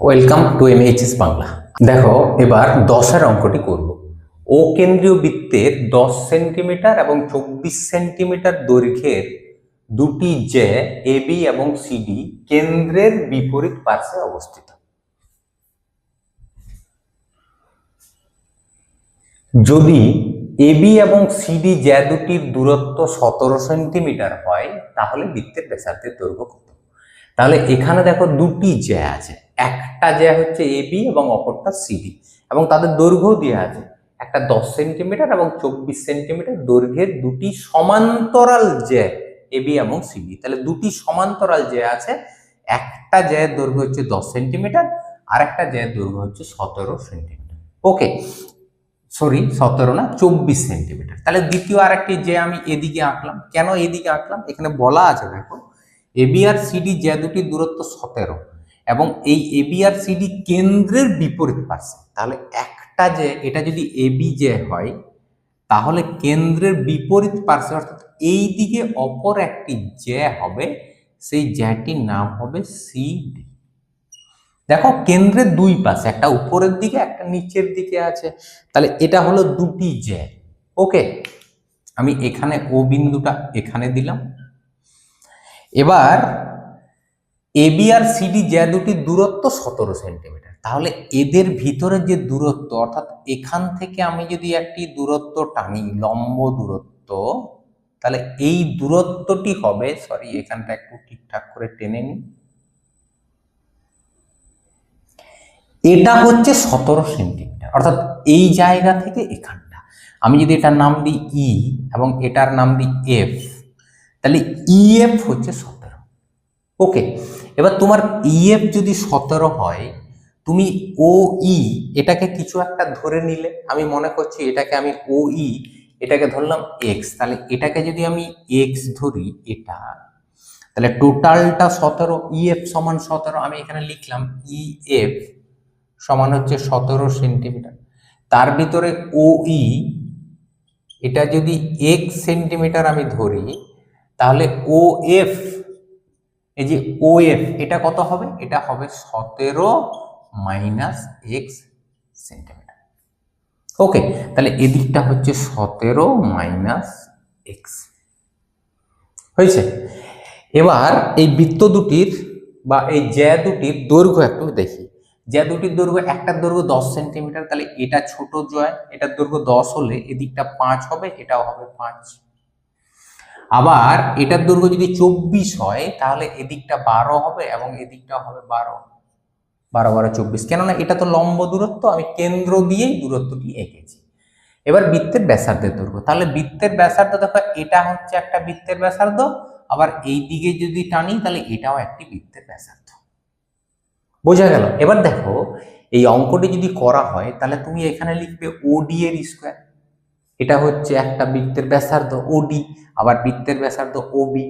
Welcome to M MHS Bangla দেখো, এবার দশের অঙ্কটি করব। ও কেন্দ্রীয় বৃত্তের দশ সেন্টিমিটার এবং চব্বিশ সেন্টিমিটার দৈর্ঘ্যের দুটি যে এবি এবং সিডি কেন্দ্রের বিপরীত পার্শ্বে অবস্থিত। যদি এবি এবং সিডি জ্যা দুটির দূরত্ব সতেরো সেন্টিমিটার হয়, তাহলে বৃত্তের ব্যাসার্ধের দৈর্ঘ্য কত? তাহলে এখানে দেখো দুটি জ্যা আছে। একটা জ্যা হচ্ছে এ বি এবং অপরটা সিডি এবং তাদের দৈর্ঘ্য দেওয়া আছে। একটা দশ সেন্টিমিটার এবং চব্বিশ সেন্টিমিটার দৈর্ঘ্যের দুটি সমান্তরাল জ্যা এবি এবং সিডি তাহলে দুটি সমান্তরাল জ্যা আছে। একটা জ্যায়ের দৈর্ঘ্য হচ্ছে দশ সেন্টিমিটার আর একটা জ্যায়ের দৈর্ঘ্য হচ্ছে সতেরো সেন্টিমিটার। ওকে সরি সতেরো না, চব্বিশ সেন্টিমিটার। তাহলে দ্বিতীয় আরেকটি যে আমি এদিকে আঁকলাম। কেন এদিকে আঁকলাম? এখানে বলা আছে, দেখো এবি আর সিডি যে দুটি দূরত্ব সতেরো। এবং এই এবি আর সিডি কেন্দ্রের বিপরীত পার্শ্বে তাহলে একটা যে, এটা যদি এবি যে হয়, তাহলে কেন্দ্রের বিপরীত পার্শ্বে অর্থাৎ এই দিকে অপর একটি যে হবে, সেই জ্যাটির নাম হবে সিডি দেখো, কেন্দ্রের দুই পাশে, একটা উপরের দিকে, একটা নিচের দিকে আছে। তাহলে এটা হলো দুটি জ্যা ওকে আমি এখানে ও বিন্দুটা এখানে দিলাম। এবার এবি আর সিডি জ্যা দুটির দূরত্ব সতেরো সেন্টিমিটার। তাহলে এদের ভিতরে যে দূরত্ব, অর্থাৎ এখান থেকে আমি যদি একটি দূরত্ব টানি, লম্ব দূরত্ব, তাহলে এই দূরত্বটি হবে সরি এখানটা একটু ঠিকঠাক করে টেনে নিই। এটা হচ্ছে সতেরো সেন্টিমিটার, অর্থাৎ এই জায়গা থেকে এখানটা। আমি যদি এটার নাম দিই ই এবং এটার নাম দিই এফ তাহলে ইএফ হচ্ছে সতেরো। ওকে এবার তোমার ইএফ যদি সতেরো হয়, তুমি ও ই এটাকে কিছু একটা ধরে নিলে। আমি মনে করছি এটাকে আমি ও ই এটাকে ধরলাম এক্স তাহলে এটাকে যদি আমি এক্স ধরি, এটা, তাহলে টোটালটা সতেরো ইএফ সমান সতেরো, আমি এখানে লিখলাম ইএফ সমান হচ্ছে সতেরো সেন্টিমিটার। তার ভিতরে ও ই এটা যদি এক সেন্টিমিটার আমি ধরি, তাহলে ও এফ এই যে ও এফ এটা কত হবে? এটা হবে সতেরো মাইনাস এক্স সেন্টিমিটার। ওকে তাহলে এদিকটা হচ্ছে সতেরো মাইনাস এক্স হয়েছে? এবার এই বৃত্ত দুটির বা এই জ্যা দুটির দৈর্ঘ্য একটু দেখি। জ্যা দুটির দৈর্ঘ্য একটার দৈর্ঘ্য দশ সেন্টিমিটার, তাহলে এটা ছোট জয়, এটার দৈর্ঘ্য দশ হলে এদিকটা পাঁচ হবে, এটাও হবে পাঁচ। আবার এটার দৈর্ঘ্য যদি চব্বিশ হয়, তাহলে এদিকটা বারো হবে এবং এদিকটা হবে বারো। বারো বারো, চব্বিশ। কেননা এটা তো লম্ব দূরত্ব, আমি কেন্দ্র দিয়েই দূরত্বটি এঁকেছি। এবার বৃত্তের ব্যাসার্ধের দৈর্ঘ্য। তাহলে বৃত্তের ব্যাসার্ধ, দেখো, এটা হচ্ছে একটা বৃত্তের ব্যাসার্ধ। আবার এই দিকে যদি টানি, তাহলে এটাও একটি বৃত্তের ব্যাসার্ধ। বোঝা গেল? এবার দেখো, এই অঙ্কটি যদি করা হয়, তাহলে তুমি এখানে লিখবে ওডি এর স্কোয়ার। এটা হচ্ছে একটা বৃত্তের ব্যাসার্ধ ওডি আবার বৃত্তের ব্যাসার্ধ ওবি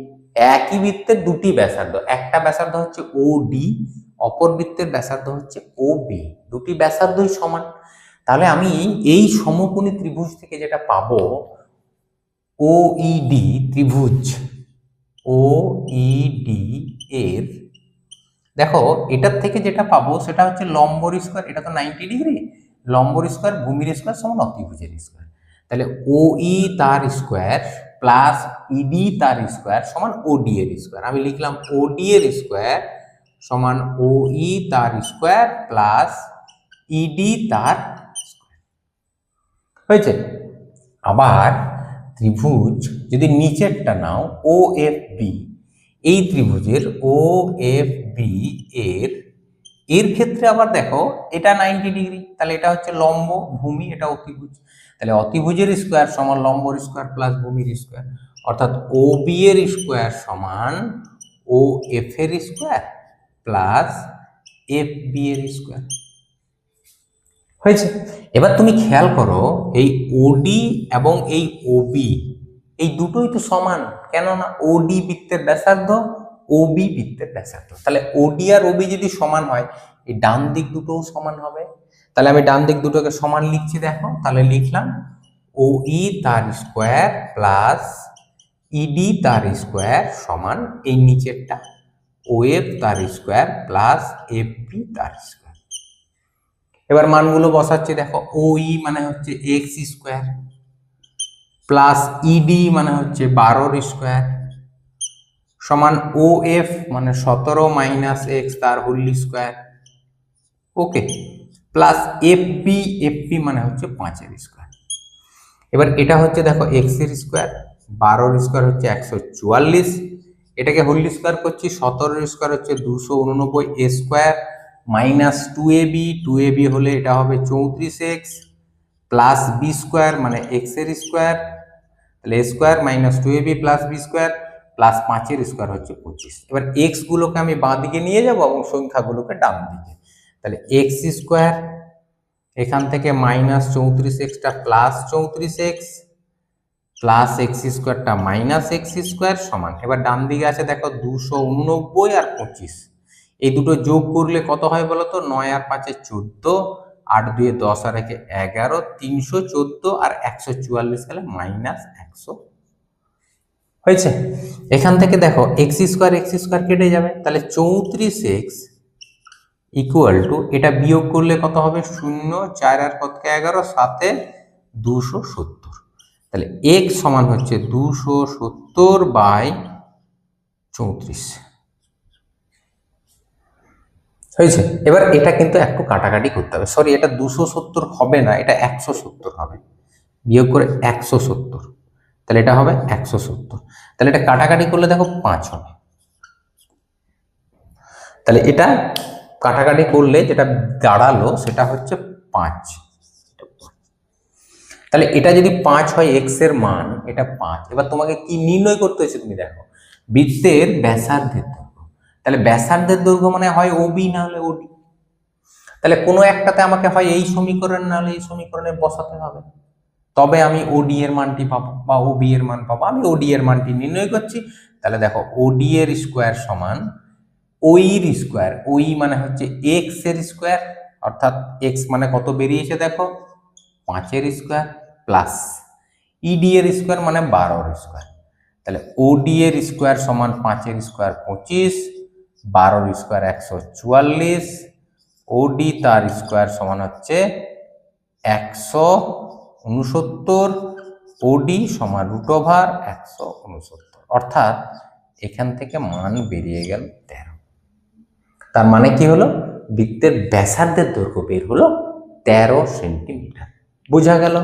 একই বৃত্তের দুটি ব্যাসার্ধ, একটা ব্যাসার্ধ হচ্ছে ওডি অপর বৃত্তের ব্যাসার্ধ হচ্ছে ওবি দুটি ব্যাসার্ধই সমান। তাহলে আমি এই সমকোণী ত্রিভুজ থেকে যেটা পাবো ও ইডি ত্রিভুজ ও ইডি এর। দেখো, এটার থেকে যেটা পাবো সেটা হচ্ছে লম্বর স্কোয়ার, এটা তো নাইনটি ডিগ্রি লম্বর স্কোয়ার, ভূমির স্কোয়ার সমান অতিভুজের স্কোয়ার। তাহলে ও ই তার স্কোয়ার প্লাস ইডি তার স্কোয়ার সমান ওডি এর স্কোয়ার আমি লিখলাম ওডি এর স্কোয়ার সমান ও ই তার স্কোয়ার প্লাস ইডি তার হয়েছে? আবার ত্রিভুজ যদি নিচেরটা নাও ও এফ বি এই ত্রিভুজের ও এফ বি এর এর ক্ষেত্রে আবার দেখো, এটা নাইনটি ডিগ্রি তাহলে এটা হচ্ছে লম্ব ভূমি, এটা অতিভুজ। তাহলে অতিভুজের স্কোয়ার সমান লম্বর স্কোয়ার প্লাস ভূমির স্কোয়ার অর্থাৎ ও বি এর স্কোয়ার সমান ও এফ এর স্কোয়ার প্লাস এফ বি এর স্কোয়ার হয়েছে? এবার তুমি খেয়াল করো, এই ওডি এবং এই ওবি এই দুটোই তো সমান, কেননা ওডি বৃত্তের ব্যাসার্ধ ওবি বৃত্তের ব্যাসার্ধ। তাহলে ওডি আর ওবি যদি সমান হয়, এই ডান দিক দুটোও সমান হবে। তাহলে আমি ডান দিক দুটোকে সমান লিখছি, দেখো। তাহলে লিখলাম ও ই তার স্কোয়ার প্লাস ইডি তার স্কোয়ার সমান এই নিচেরটা। ও এফ তার স্কোয়ার প্লাস এফ বি তার স্কোয়ার এবার মানগুলো বসাচ্ছি, দেখো। ও ই মানে হচ্ছে এক্স স্কোয়ার প্লাস ইডি মানে হচ্ছে বারোর স্কোয়ার সমান ও এফ মানে সতেরো মাইনাস এক্স তার whole square okay plus F B F B মানে হচ্ছে পাঁচের স্কোয়ার এবার এটা হচ্ছে দেখো এক্সের স্কোয়ার বারোর স্কোয়ার হচ্ছে একশো চুয়াল্লিশ। এটাকে হোল স্কোয়ার করছি, সতেরোর স্কোয়ার হচ্ছে দুশো উননব্বই A square minus two A B two A B হলে এটা হবে চৌত্রিশ এক্স প্লাস বি স্কোয়ার মানে এক্সের স্কোয়ার তাহলে square minus two A B plus B square plus পাঁচের স্কোয়ার হচ্ছে পঁচিশ। এবার এক্স গুলোকে আমি বাঁ দিকে নিয়ে যাব এবং সংখ্যাগুলোকে ডান দিকে তাহলে এক্স স্কোয়ার এখান থেকে মাইনাস চৌত্রিশ এক্সটা প্লাস চৌত্রিশ এক্স প্লাস এক্স স্কোয়ারটা মাইনাস এক্স স্কোয়ার সমান। এবার ডান দিকে আছে দেখো দুশো উননব্বই আর পঁচিশ। এই দুটো যোগ করলে কত হয় বলো তো? নয় আর পাঁচে চোদ্দ, আট দুয়ে দশ আর একে এগারো, তিনশো চোদ্দ আর একশো চুয়াল্লিশ গেলে মাইনাস একশো হয়েছে? এখান থেকে দেখো এক্স স্কোয়ার এক্স স্কোয়ার কেটে যাবে। তাহলে চৌত্রিশ এক্স ইকুয়াল টু এটা বিয়োগ করলে কত হবে? শূন্য, চার আর কত এগারো? সাথে দুশো সত্তর। তাহলে এক্স সমান হচ্ছে দুশো সত্তর বাই চৌত্রিশ। হয়েছে? এবার এটা কিন্তু একটু কাটাকাটি করতে হবে। সরি এটা দুশো সত্তর হবে না, এটা একশো সত্তর হবে। বিয়োগ করে একশো সত্তর। তাহলে এটা হবে একশো সত্তর। তাহলে এটা কাটাকাটি করলে দেখো পাঁচ হবে। তাহলে এটা কাটাকাটি করলে যেটা দাঁড়াল সেটা হচ্ছে পাঁচ। তাহলে এটা যদি পাঁচ হয় এক্সের মান, এটা পাঁচ। এবার তোমাকে কি নির্ণয় করতে হয়েছে তুমি দেখো, বৃত্তের ব্যাসার্ধের দৈর্ঘ্য। তাহলে ব্যাসার্ধের দৈর্ঘ্য মানে হয় ওবি না হলে ওডি তাহলে কোনো একটাতে আমাকে হয় এই সমীকরণ না হলে এই সমীকরণে বসাতে হবে। তবে আমি ওডি এর মানটি পাবো বা ওবি এর মান পাবো। আমি ওডি এর মানটি নির্ণয় করছি। তাহলে দেখো ওডি এর স্কোয়ার সমান ওইর স্কোয়ার ওই মানে হচ্ছে এক্সের স্কোয়ার অর্থাৎ এক্স মানে কত বেরিয়েছে দেখো? পাঁচের স্কোয়ার প্লাস ইডি এর স্কোয়ার মানে বারোর স্কোয়ার তাহলে ওডি এর স্কোয়ার সমান পাঁচের স্কোয়ার পঁচিশ, বারোর স্কোয়ার একশো চুয়াল্লিশ ওডি তার স্কোয়ার সমান হচ্ছে একশো উনসত্তর ওডি সমান রুট ওভার একশো উনসত্তর অর্থাৎ এখান থেকে মান বেরিয়ে গেল তেরো। তার মানে কি হলো? বৃত্তের ব্যাসার্ধের দৈর্ঘ্য বের হলো তেরো সেন্টিমিটার। বোঝা গেল?